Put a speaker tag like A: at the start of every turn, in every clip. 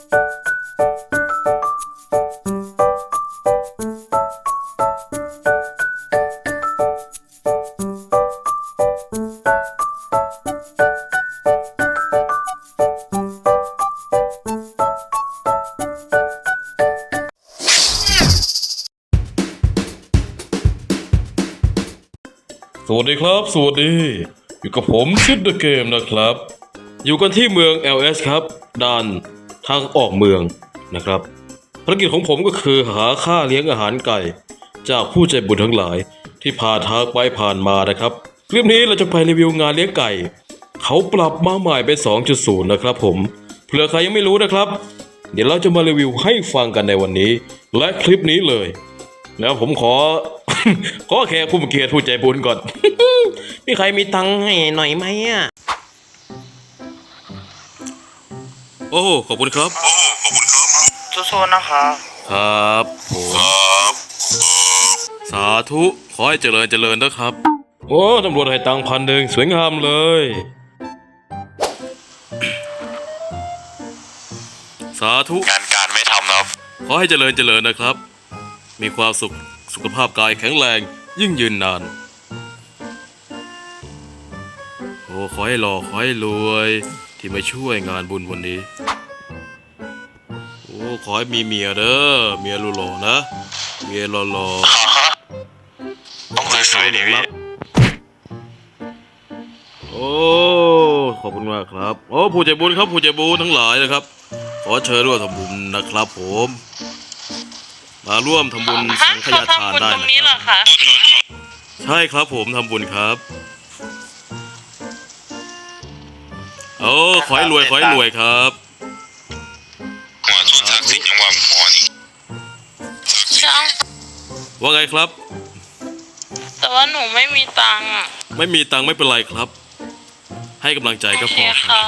A: สวัสดีครับ สวัสดี อยู่กับผมชิดเดอะเกมนะครับ อยู่กันที่เมือง LS ครับด่าน ทางออกเมืองนะครับภารกิจของผมก็คือหาค่าเลี้ยงอาหารไก่ จากผู้ใจบุญทั้งหลายที่ผ่านทางไปผ่านมานะครับคลิปนี้เราจะไปรีวิวงานเลี้ยงไก่ เขาปรับมาใหม่เป็น 2.0 นะครับผมเผื่อใครยังไม่รู้นะครับ เดี๋ยวเราจะมารีวิวให้ฟังกันในวันนี้ และคลิปนี้เลยแล้วผมขอ ขอแค่ผู้มีเกียรติผู้ใจบุญก่อน มีใครมีตังค์ให้หน่อยไหมอะ โอ้ขอบคุณครับ
B: สู้ๆนะคะ
A: ครับผมสาธุขอให้เจริญเจริญนะครับ โอ้ตำรวจให้ตังค์พันหนึ่งสวยงามเลย สาธุ
B: งานการไม่ทำแล้ว
A: ขอให้เจริญเจริญนะครับ มีความสุขสุขภาพกายแข็งแรงยิ่งยืนนาน โอ้ขอให้หล่อขอให้รวย ที่มาช่วยงานบุญวันนี้ โอ้ขอให้มีเมียเด้อเมียหล่อๆนะเมียหล่อ
B: ต้องสวยๆดิพี่
A: ๆโอ้ขอบคุณมากครับ โอ้ผู้ใจบุญครับผู้ใจบุญทั้งหลายนะครับ ขอเชิญร่วมทำบุญนะครับ ผม มาร่วมทำบุญสังฆ
C: เขา
A: ยาทาน
C: ทำบุญ
A: ได้
C: ตรง
A: นะ
C: นี้
A: ค
C: เหร
A: รั
C: อบคะ
A: ใช่ครับผมทำบุญครับ โอ้ขอให้รวยขอให้รวยครับ
B: หัวชุดทักษิณยังว่าหมอนี่
C: ช่าง
A: ว่าไงครับ
C: แต่ว่าหนูไม่มีตังค์อะ
A: ไม่มีตังค์ไม่เป็นไรครับ ให้กำลังใจก็
C: โอ
A: พ
C: เค
A: อครับ
C: ค่ะ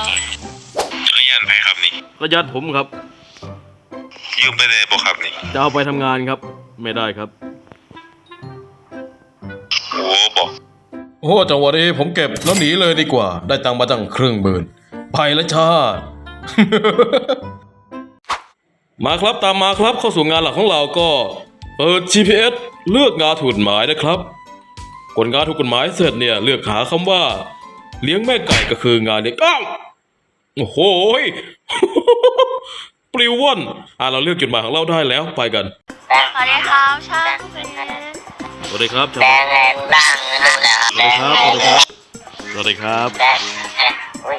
B: ระยันไปครับนี่
A: ระยัดผมครับ
B: ยืมไปเลยบอกครับนี่
A: จะเอาไปทำงานครับ ไม่ได้ครับ
B: โอ้บอก
A: โอ้จังหวะนี้ผมเก็บแล้วหนีเลยดีกว่า ได้ตังค์มาตั้งครึ่งหมื่น ไปแล้วชาติ มาครับตามมาครับเข้าสู่งานหลักของเราก็เปิด GPS เลือกงานถูกกฎหมายนะครับกดงานถูกกฎหมายเสร็จเนี่ยเลือกหาคำว่า เลี้ยงแม่ไก่ก็คืองานเลี้ยงอ้าวโอ้โหยปลิวว่อนอ่าเราเลือกจุดหมายของเราได้แล้วไปกัน
C: สวัสดีครับช่างเป็น
A: สวัสดีครับชาว
D: แด
A: บ้าน
D: งแรงบ้างรู้แล้ว
A: สวัสดีครับสวัสดีครับสวัสดีครับ
D: แดงโอ้ย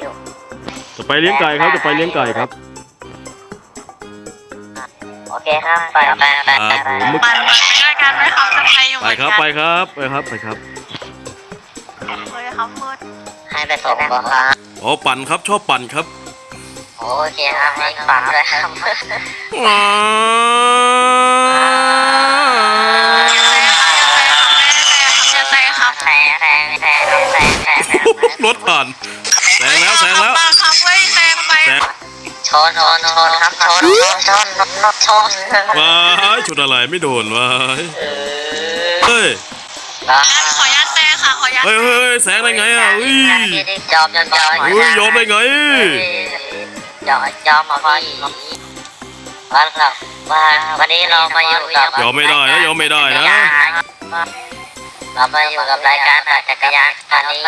A: จะไปเลี้ยงไก่ครับจะไปเลี้ยงไก่ครับ
D: โอเคครับไปไปไป
A: ครับ
D: ไป
A: ผม
C: มันมันไปด้วยกันไหมครับจะไปอยู่เห
A: ไป
C: มือน
A: ครับ
C: กัน
A: ไปครับไปครับไปครับ
C: เลยครับมืด
D: ให้ไปส่งก่อนครับ
A: อ๋อปั่นครับชอบปั่นครับ
D: โอเคครับให้ฟังด้วยครับ
C: อย่าใจครับ
D: แรงแรงแรงแรงแรง
A: รถผ่านแซงแล้วแซงแล้ว
D: ชนชนชนครับชนชนชนชน
A: ว้ายชุดอะไรไม่โดนว้ายเฮ้ย
C: ขออนุญาตแซงค่ะขออนุญาต
A: เฮ้ยเฮ้ยแซงได้ไงอะอุ้ย
D: ยอมยอมอุ้
A: ยยอมได้ไง
D: ยอมยอมมาพออีกวันเราวันวันนี้เรามาอยู่กับ
A: ยอมไม่ได้นะยอมไม่ได้นะ
D: เรามาอยู่กับรายการปั่นจักรยานคันนี้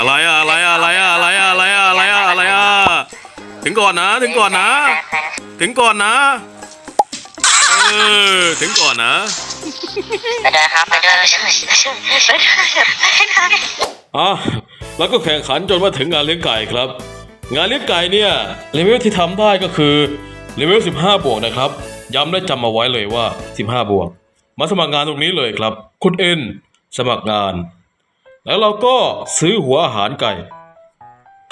D: อะ
A: ไรอะอะไรอะอะไรอะอะไรอะอะไรอะอะไรอะ ถึงก่อนนะ ถึงก่อนนะ ถึงก่อนนะเออถึงก่อนนะ
D: ไปเดินครับไปเดินไปเดินไปเดินไปเดิน
A: อะแล้วก็แข่งขันจนมาถึงงานเลี้ยงไก่ครับ งานเลี้ยงไก่เนี่ยเลเวลที่ทำได้ก็คือเลเวล15 บวกนะครับ ย้ำได้จำมาไว้เลยว่า 15 บวก มาสมัครงานตรงนี้เลยครับ คุณเอ็นสมัครงาน แล้วเราก็ซื้อหัวอาหารไก่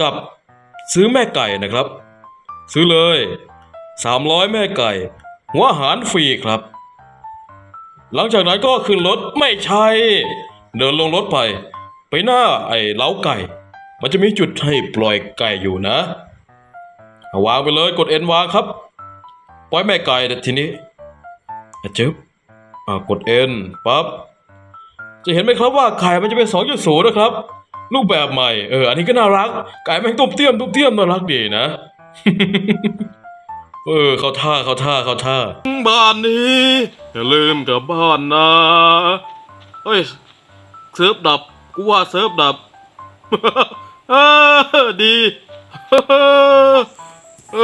A: กับ ซื้อแม่ไก่นะครับ ซื้อเลย 300 แม่ไก่ หัวอาหารฟรีครับ หลังจากนั้นก็ขึ้นรถไม่ใช่ เดินลงรถไป ไปหน้าไอ้เล้าไก่ มันจะมีจุดให้ปล่อยไก่อยู่นะ วางไปเลยกดเอ็นวางครับ ปล่อยแม่ไก่ทีนี้อะจึ๊บกดเอ็นปั๊บจะเห็นไหมครับว่าไข่มันจะเป็น2.0นะครับ รูปแบบใหม่ เออ อันนี้ก็น่ารัก ไก่แม่งตุ้มเตี้ยมตุ้มเตี้ยมน่ารักดีนะ เออ เขาท่าเขาท่าเขาท่า บ้านนี้อย่าลืมกลับบ้านนะเฮ้ย เซิร์ฟดับ กูว่าเซิร์ฟดับ เออดี เอ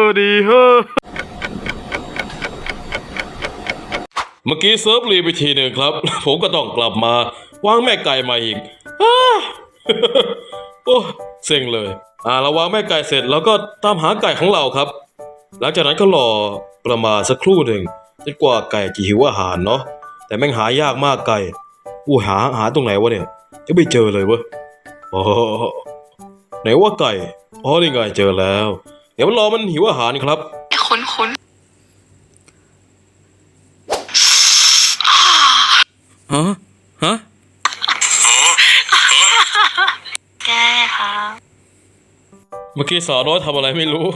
A: อดีเฮ้อเมื่อกี้เซิร์ฟรีไปทีหนึ่งครับ ผมก็ต้องกลับมา วางแม่ไก่มาอีกอ้า โอ้เซ็งเลย อ่าเราวางแม่ไก่เสร็จแล้วก็ตามหาไก่ของเราครับ หลังจากนั้นก็รอประมาณสักครู่หนึ่งจนกว่าไก่จะหิวอาหารเนาะแต่แม่งหายากมากไก่อู้หาหาตรงไหนวะเนี่ยจะไม่เจอเลยเวะโอ้ไหนว่าไก่อ๋อนี่ไงเจอแล้ว เดี๋ยวรอมันหิวอาหารครับ
C: คุ้นคุ้น
A: ฮะฮะ
C: แก ครับ
A: เมื่อกี้สาวน้อยทำอะไรไม่รู้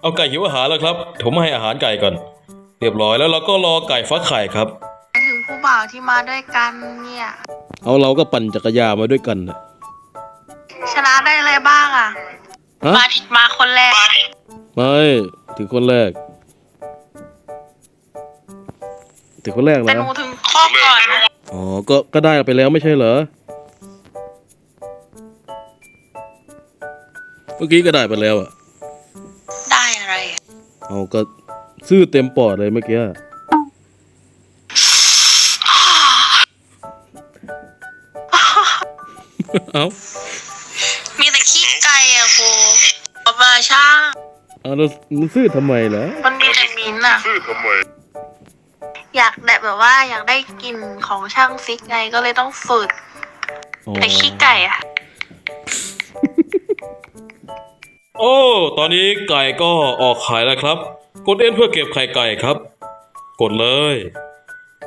A: เอาไก่หิวอาหารแล้วครับ ผมให้อาหารไก่ก่อน เรียบร้อยแล้วเราก็รอไก่ฟักไข่ครับ
C: ถึงผู้บ่าวที่มาด้วยกันเนี่ย
A: เอาเราก็ปั่นจักรยานมาด้วยกันนะ
C: ชนะได้อะไรบ้างอะ
A: ฮะ
C: มาทิดมาคนแรก
A: ไม่ถึงคนแรก ถึงคนแรก
C: แต่
A: แล้
C: ห
A: ว
C: นูถึงข้อก่อนนะ
A: อ๋อก็ก็ได้ไปแล้วไม่ใช่เหรอ เมื่อกี้ก็ได้ไปแล้วอะ
C: ได้อะไรอะ
A: เอาก็ซื่อเต็มปอดเลยเมื่อกี้เอา
C: มีแต่ขี้ไก่อะครูเอามาช่าง
A: เอาแล้วแล้วซื่อทำไมล่ะ
C: มันมีแต่มินท์อะอยากแบบแบบว่าอยากได้กลิ่นของช่างซิกไงก็เลยต้องฝึก
A: อ๋อ
C: แต่ขี้ไก่อะ
A: โอ้ ตอนนี้ไก่ก็ออกไข่แล้วครับ กดเอ็นเพื่อเก็บไข่ไก่ครับ กดเลย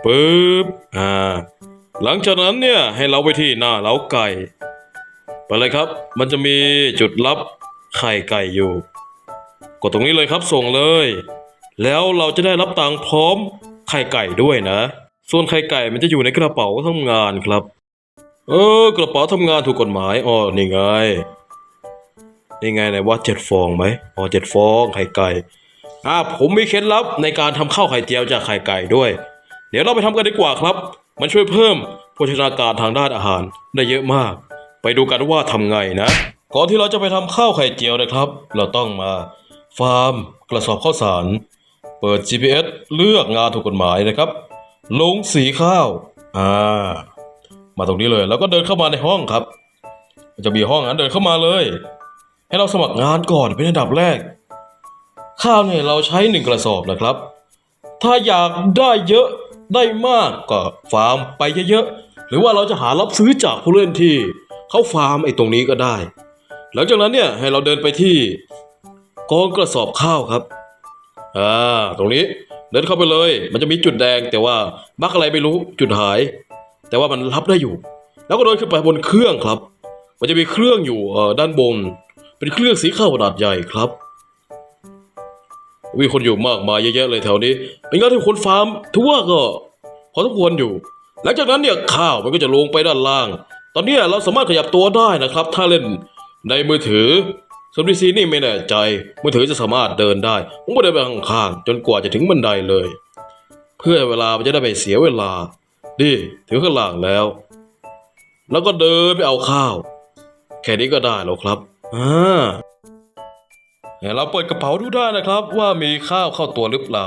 A: ปึ๊บอ่า หลังจากนั้นเนี่ยให้เราไปที่หน้าเล้าไก่ ไปเลยครับ มันจะมีจุดรับไข่ไก่อยู่ กดตรงนี้เลยครับส่งเลย แล้วเราจะได้รับตังค์พร้อมไข่ไก่ด้วยนะ ส่วนไข่ไก่มันจะอยู่ในกระเป๋าทำงานครับ เออกระเป๋าทำงานถูกกฎหมายอ๋อนี่ไง นี่ไงไหนว่าเจ็ดฟองไหมอ๋อเจ็ดฟองไข่ไก่อ่าผมมีเคล็ดลับในการทำข้าวไข่เจียวจากไข่ไก่ด้วย เดี๋ยวเราไปทำกันดีกว่าครับ มันช่วยเพิ่มโภชนาการทางด้านอาหารได้เยอะมาก ไปดูกันว่าทำไงนะ ก่อนที่เราจะไปทำข้าวไข่เจียวนะครับ เราต้องมาฟาร์มกระสอบข้าวสาร เปิด GPS เลือกงานถูกกฎหมายนะครับ ลงสีข้าวอ่ามาตรงนี้เลยแล้วก็เดินเข้ามาในห้องครับ จะมีห้องนั้นเดินเข้ามาเลย ให้เราสมัครงานก่อนเป็นอันดับแรก ข้าวเนี่ยเราใช้หนึ่งกระสอบนะครับ ถ้าอยากได้เยอะได้มากก็ฟาร์มไปเยอะๆ หรือว่าเราจะหารับซื้อจากผู้เล่นที่เขาฟาร์มไอ้ตรงนี้ก็ได้ หลังจากนั้นเนี่ยให้เราเดินไปที่กองกระสอบข้าวครับอ่าตรงนี้เดินเข้าไปเลย มันจะมีจุดแดงแต่ว่าบักอะไรไม่รู้จุดหาย แต่ว่ามันรับได้อยู่ แล้วก็เดินขึ้นไปบนเครื่องครับ มันจะมีเครื่องอยู่ด้านบน เป็นเครื่องสีข้าวขนาดใหญ่ครับ มีคนอยู่มากมายเยอะแยะเลยแถวนี้ เป็นงานที่คนฟาร์มทั่วก็พอสมควรอยู่ หลังจากนั้นเนี่ยข้าวมันก็จะลงไปด้านล่าง ตอนนี้เราสามารถขยับตัวได้นะครับ ถ้าเล่นในมือถือส่วนพีซีนี่ไม่แน่ใจมือถือจะสามารถเดินได้ผมก็เดินไปข้างๆจนกว่าจะถึงบันไดเลย เพื่อเวลามันจะได้ไม่เสียเวลาดีถึงข้างล่างแล้ว แล้วก็เดินไปเอาข้าว แค่นี้ก็ได้แล้วครับ อ่าเดี๋ยวเราเปิดกระเป๋าดูได้นะครับ ว่ามีข้าวเข้าตัวหรือเปล่า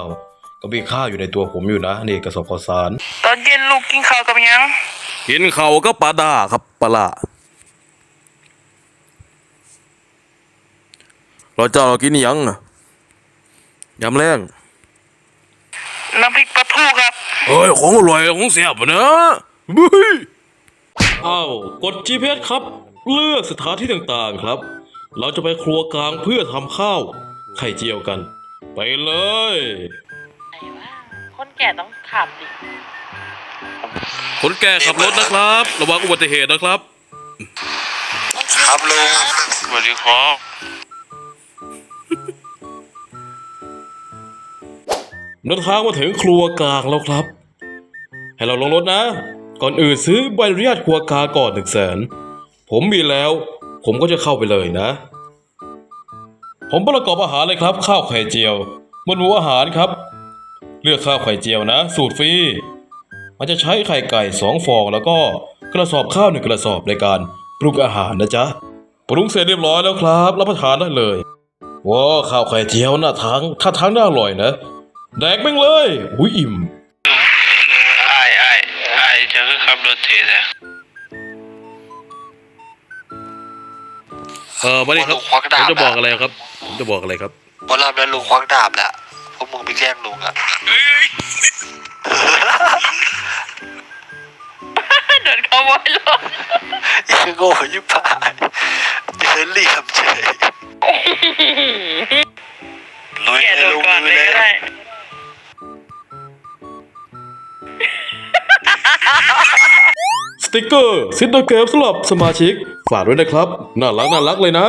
A: ก็มีข้าวอยู่ในตัวผมอยู่นะนี่กระสอบข้าวสาร
C: ตอนเย็นลูกกินข้าวกับยัง
A: กินเขาก็ปลาดาครับปลาละเราเจ้าเรากินอิหยังอะยำแรง
C: น้ำพริกปลาทูครับ
A: เฮ้ยของอร่อยของเสียบนะบุ้ย อ้าว กด GPS ครับ เลือกสถานที่ต่างๆครับ เราจะไปครัวกลางเพื่อทำข้าวไข่เจียวกัน ไปเลย
C: ไหนวะคนแก่ต้องถามดิ
A: คนแก่ขับรถนะครับ ระวังอุบัติเหตุนะครับ
B: ครับลุงสวัสดีครับ
A: เดินทางมาถึงครัวกลางแล้วครับ ให้เราลงรถนะ ก่อนอื่นซื้อใบอนุญาตครัวกลางก่อนหนึ่งแสนผมมีแล้ว ผมก็จะเข้าไปเลยนะ ผมประกอบอาหารเลยครับ ข้าวไข่เจียวหมวดหมู่อาหารครับ เลือกข้าวไข่เจียวนะ สูตรฟรีมันจะใช้ไข่ไก่สองฟองแล้วก็กระสอบข้าวหนึ่งกระสอบในการปรุงอาหารนะจ๊ะปรุงเสร็จเรียบร้อยแล้วครับ รับประทานได้เลยว้าข้าวไข่เจียวน่าทางถ้าทางน่าอร่อยนะแดกแม่งเลยอุ้ยอิ่ม
B: ไอ้ไอ้ไอ้จะคือขับรถเทสอะ
A: เออมาดิครับ
E: ลุงควักดาบ
A: ผมจะบอกอะไรครับผมจะบอกอะไรครับ
E: พอรอบนั้นลุงควักดาบแล้วพวกมึงไปแกล้งลุงอะ
C: โดนขโมยรถ
E: ยังโง่ยิ่งผ่านเดินเหลี่ยมเฉยลุย
C: แก
E: เลย
C: โดน
E: ลุง
C: ก่อน
E: ลุ
C: เลย
A: ติกเกอร์ซิดเดอร์เกมสำหรับสมาชิก ฝากด้วยนะครับ น่ารักน่ารักเลยนะ